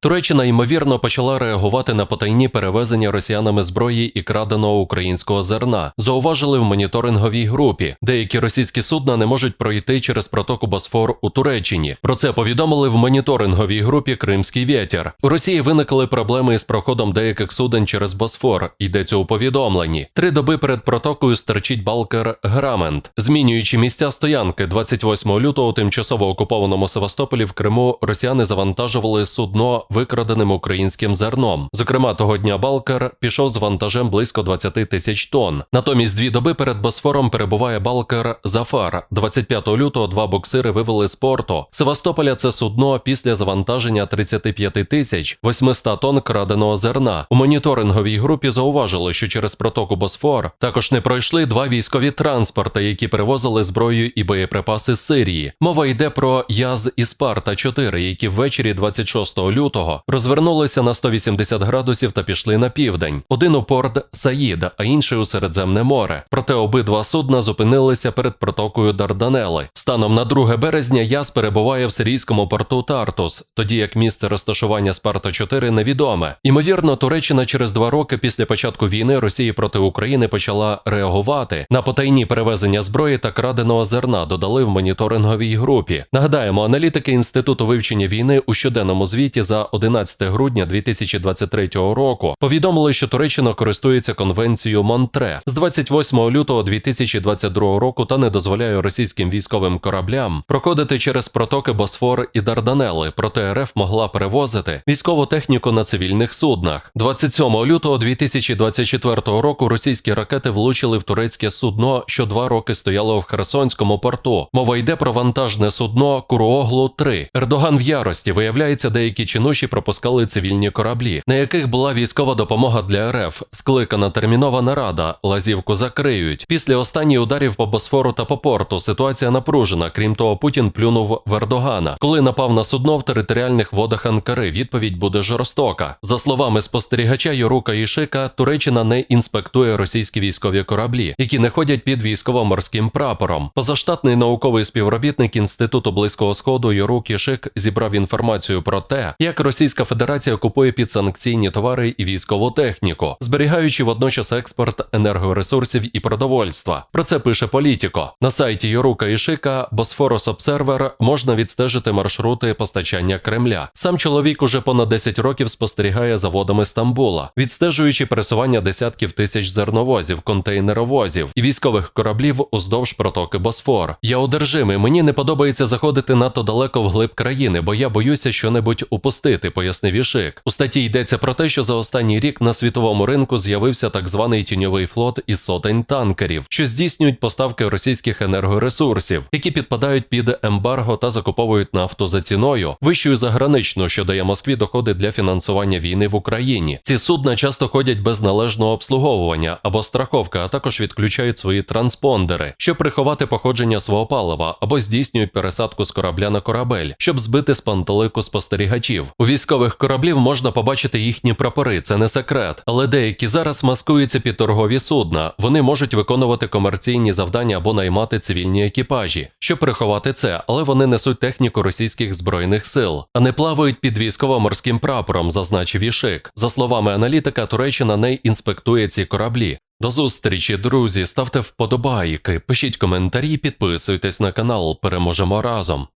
Туреччина ймовірно почала реагувати на потайні перевезення росіянами зброї і краденого українського зерна. Зауважили в моніторинговій групі. Деякі російські судна не можуть пройти через протоку Босфор у Туреччині. Про це повідомили в моніторинговій групі Кримський вітер. У Росії виникли проблеми із проходом деяких суден через Босфор. Йдеться у повідомленні. Три доби перед протокою стерчить балкер Грамент, змінюючи місця стоянки 28 лютого тимчасово окупованому Севастополі в Криму росіяни завантажували судно викраденим українським зерном. Зокрема, того дня Балкер пішов з вантажем близько 20 тисяч тонн. Натомість дві доби перед Босфором перебуває Балкер Зафар. 25 лютого два боксири вивели з порту. Севастополя це судно після завантаження 35 тисяч 800 тонн краденого зерна. У моніторинговій групі зауважили, що через протоку Босфор також не пройшли два військові транспорти, які перевозили зброю і боєприпаси з Сирії. Мова йде про Яз і Спарта 4 які ввечері 26 лютого розвернулися на 180 градусів та пішли на південь. Один у порт Саїд, а інший у Середземне море. Проте обидва судна зупинилися перед протокою Дарданели. Станом на 2 березня Яз перебуває в сирійському порту Тартус, тоді як місце розташування Спарта 4 невідоме. Імовірно, Туреччина через два роки після початку війни Росії проти України почала реагувати на потайні перевезення зброї та краденого зерна. Додали в моніторинговій групі. Нагадаємо, аналітики інституту вивчення війни у щоденному звіті за 11 грудня 2023 року повідомили, що Туреччина користується конвенцією Монтре з 28 лютого 2022 року та не дозволяє російським військовим кораблям проходити через протоки Босфор і Дарданели. Проте РФ могла перевозити військову техніку на цивільних суднах. 27 лютого 2024 року російські ракети влучили в турецьке судно, що два роки стояло в Херсонському порту. Мова йде про вантажне судно Куруоглу 3 Ердоган в ярості виявляється, деякі чинуші пропускали цивільні кораблі, на яких була військова допомога для РФ. Скликана термінова нарада. Лазівку закриють. Після останніх ударів по Босфору та по порту ситуація напружена. Крім того, Путін плюнув в Ердогана. Коли напав на судно в територіальних водах Анкари, відповідь буде жорстока. За словами спостерігача Йорука Ішика, Туреччина не інспектує російські військові кораблі, які не ходять під військово-морським прапором. Позаштатний науковий співробітник інституту близького сходу Йорук Ішик зібрав інформацію про те, як Російська Федерація купує підсанкційні товари і військову техніку, зберігаючи водночас експорт енергоресурсів і продовольства. Про це пише Політіко. На сайті Йорука Ішика Босфорос Обсервер можна відстежити маршрути постачання Кремля. Сам чоловік уже понад 10 років спостерігає за водами Стамбула, відстежуючи пересування десятків тисяч зерновозів, контейнеровозів і військових кораблів уздовж протоки Босфор. Я одержимий, мені не подобається заходити надто далеко вглиб країни, бо я боюся що-небудь упустити, пояснив Ішик. У статті йдеться про те, що за останній рік на світовому ринку з'явився так званий тіньовий флот із сотень танкерів, що здійснюють поставки російських енергоресурсів, які підпадають під ембарго та закуповують нафту за ціною, вищою за граничну, що дає Москві доходи для фінансування війни в Україні. Ці судна часто ходять без належного обслуговування або страховка, а також відключають свої транспондери, щоб приховати походження свого палива або здійснюють пересадку з корабля на корабель, щоб збити з пантелику спостерігачів. Військових кораблів можна побачити їхні прапори, це не секрет. Але деякі зараз маскуються під торгові судна. Вони можуть виконувати комерційні завдання або наймати цивільні екіпажі, щоб приховати це, але вони несуть техніку російських збройних сил, а не плавають під військово-морським прапором, зазначив Ішик. За словами аналітика, Туреччина не інспектує ці кораблі. До зустрічі, друзі. Ставте вподобайки, пишіть коментарі, підписуйтесь на канал. Переможемо разом.